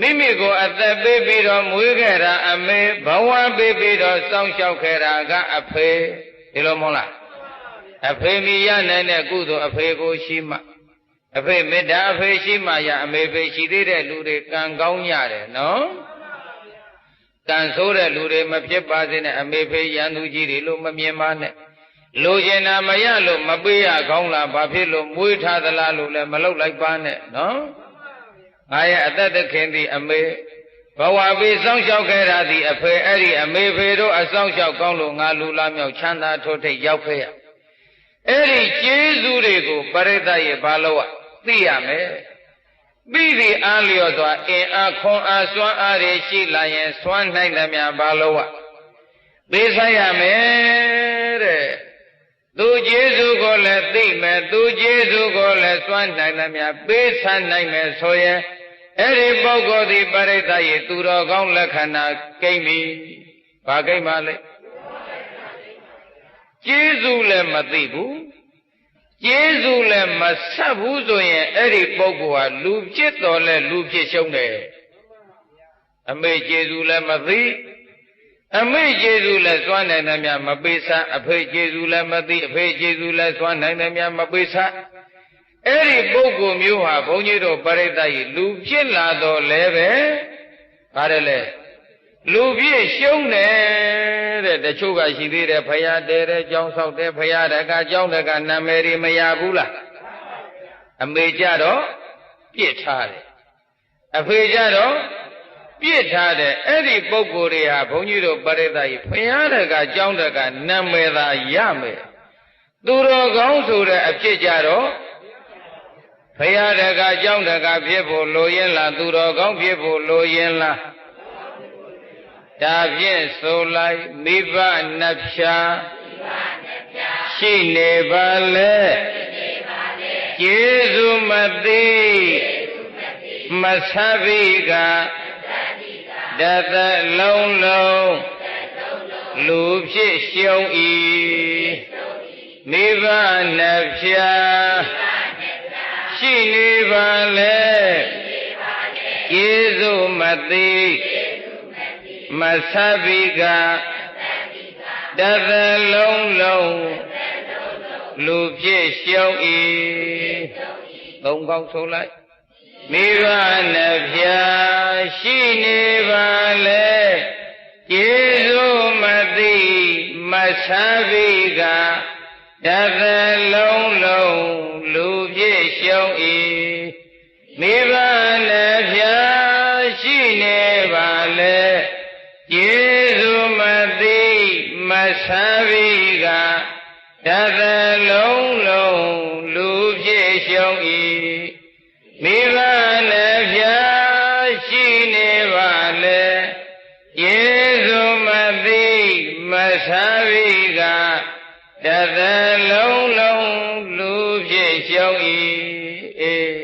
မိမိကိုအသက်ပေးပြီးတော့မွေးခဲ့တာအမေဘဝပေးပြီးတော့စောင့်ရှောက်ခဲ့တာကအဖေဒီလိုမဟုတ်လားအဖေမိရနိုင်တဲ့ကုသိုလ်အဖေကိုရှိမှအဖေမေတ္တာအဖေရှိမှရအမေဖေရှိသေးတဲ့လူတွေကံကောင်းရတယ်နော်ကံဆိုးတဲ့လူတွေမဖြစ်ပါစေနဲ့အမေဖေရန်သူကြီးတွေလို့မမြင်ပါနဲ့လိုချင်တာမရလို့မပေးရကောင်းလားဘာဖြစ်လို့မွေးထားသလားလို့လည်းမလုပ်လိုက်ပါနဲ့နော် ငါရဲ့အသက်သခင်သည်အမေဘဝပေးစောင့်ရှောက်ခဲ့တာသည်အဖေအဲ့ဒီအမေဖေတို့အဆောင်ရှောက်ကောင်းလို့ငါလူလာမြောက်ချမ်းသာထိုးထိတ်ရောက်ခဲ့ရအဲ့ဒီကျေးဇူးတွေကိုပရိသတ်ရဲ့ဘာလို့อ่ะသိရမယ်ပြီးဒီအားလျော်စွာအင်အားခွန်အားစွမ်းအားတွေရှိလာရင်စွမ်းနိုင်သမျှဘာလို့อ่ะသိဆိုင်ရမယ်တဲ့သူကျေးဇူးကိုလည်းသိမယ်သူကျေးဇူးကိုလည်းစွမ်းနိုင်သမျှပေးဆန်းနိုင်မယ်ဆိုရင် အဲ့ဒီပုဂ္ဂိုလ်ဒီပရိသတ်ရဲ့သူတော်ကောင်းလက္ခဏာကိမ့်ပြီဘာကိမ့်ပါလဲကျေးဇူးလည်းမသိဘူးကျေးဇူးလည်းမဆက်ဘူးဆိုရင်အဲ့ဒီပုဂ္ဂိုလ်ဟာလူဖြစ်တော်လဲလူဖြစ်ရှုံးတယ်အမေကျေးဇူးလည်းမသိအမေကျေးဇူးလည်းစွမ်းနိုင်တယ်များမပေးစားအဖေကျေးဇူးလည်းမသိအဖေကျေးဇူးလည်းစွမ်းနိုင်တယ်များမပေးစား အဲ့ဒီပုဂ္ဂိုလ်မျိုးဟာဘုန်းကြီးတို့ပရိသတ်ကြီးလူဖြစ်လာတော့လဲပဲပါတယ်လေလူပြည့်ရှုံးတယ်တဲ့တချို့ကရှိသေးတယ်ဖရာတဲတဲ့ကြောင်းဆောက်တဲ့ဖရာတကကြောင်းတကနာမည်တွေမရဘူးလားအမေကြတော့ပြစ်ထားတယ်အဖေကြတော့ပြစ်ထားတယ်အဲ့ဒီပုံကိုယ်တွေဟာဘုန်းကြီးတို့ပရိသတ်ကြီးဖရာတကကြောင်းတကနာမည်သာရမယ်သူတော်ကောင်းဆိုတဲ့အဖြစ်ကြတော့ဖ ရာတကကြောင်းတကဖြစ်ဖို့လိုရင်လားသူတော်ကောင်းဖြစ်ဖို့လိုရင်လားဒါဖြင့်ဆိုလိုက်မိဘနှဖြာရှိနေပါလေကျေးဇူးမသိမဆဘိကတသလုံးလုံးလူဖြစ်ရှုံဤမိဘနှဖြာ ရှိနေပါလေကျေးဇူးမသိမဆဘိကတသလုံးလုံးလူဖြစ်ရှုံဤသုံးကောင်းဆိုလိုက်မိဘနှဖျားရှိနေပါလေကျေးဇူးမသိမဆဘိက တသလုံးလုံးလူဖြစ်ရှုံဤမိဘနှဖျားရှိနေပါလေကျေးဇူးမသိမဆဘိကတသလုံးလုံးလူဖြစ်ရှုံဤမိဘလည်းဖြာရှိနေပါလေကျေး ဖြစ်ရှုံဤအေး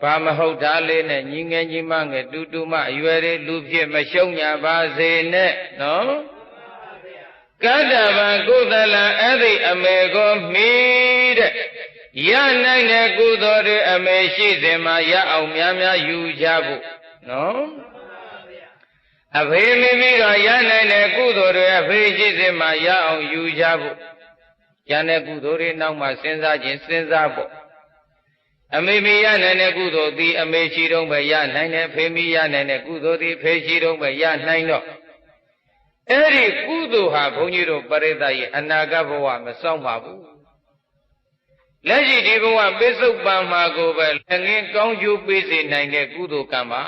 ဘာမဟုတ်တာလေးနဲ့ညီငယ်ညီမငယ်တူတူမအရွယ်လေးလူဖြစ်မရှုံညာပါစေနဲ့နော်ကတ္တဗံကုသလအဲ့ဒီအမေကိုမိတဲ့ရနိုင်တဲ့ကုသိုလ်တွေအမေရှိစဉ်မှာရအောင်များများယူကြဖို့နော်အဖေမိမိကရနိုင်တဲ့ကုသိုလ်တွေအဖေရှိစဉ်မှာရအောင်ယူကြဖို့ ကျန်တဲ့ကုသိုလ်တွေနောက်မှစဉ်းစားခြင်းစဉ်းစားဖို့အမေမိရနိုင်တဲ့ကုသိုလ်သည်အမေရှိတော့ပဲရနိုင်တယ်ဖေမိရနိုင်တဲ့ကုသိုလ်သည်ဖေရှိတော့ပဲရနိုင်တော့အဲ့ဒီကုသိုလ်ဟာဘုန်းကြီးတို့ပရိသတ်ရဲ့အနာဂတ်ဘဝမဆောင်ပါဘူးလက်ရှိဒီဘဝပိစုတ်ပံမှာကိုပဲလက်ငင်းကောင်းကျိုးပေးစေနိုင်တဲ့ကုသိုလ်ကံပါ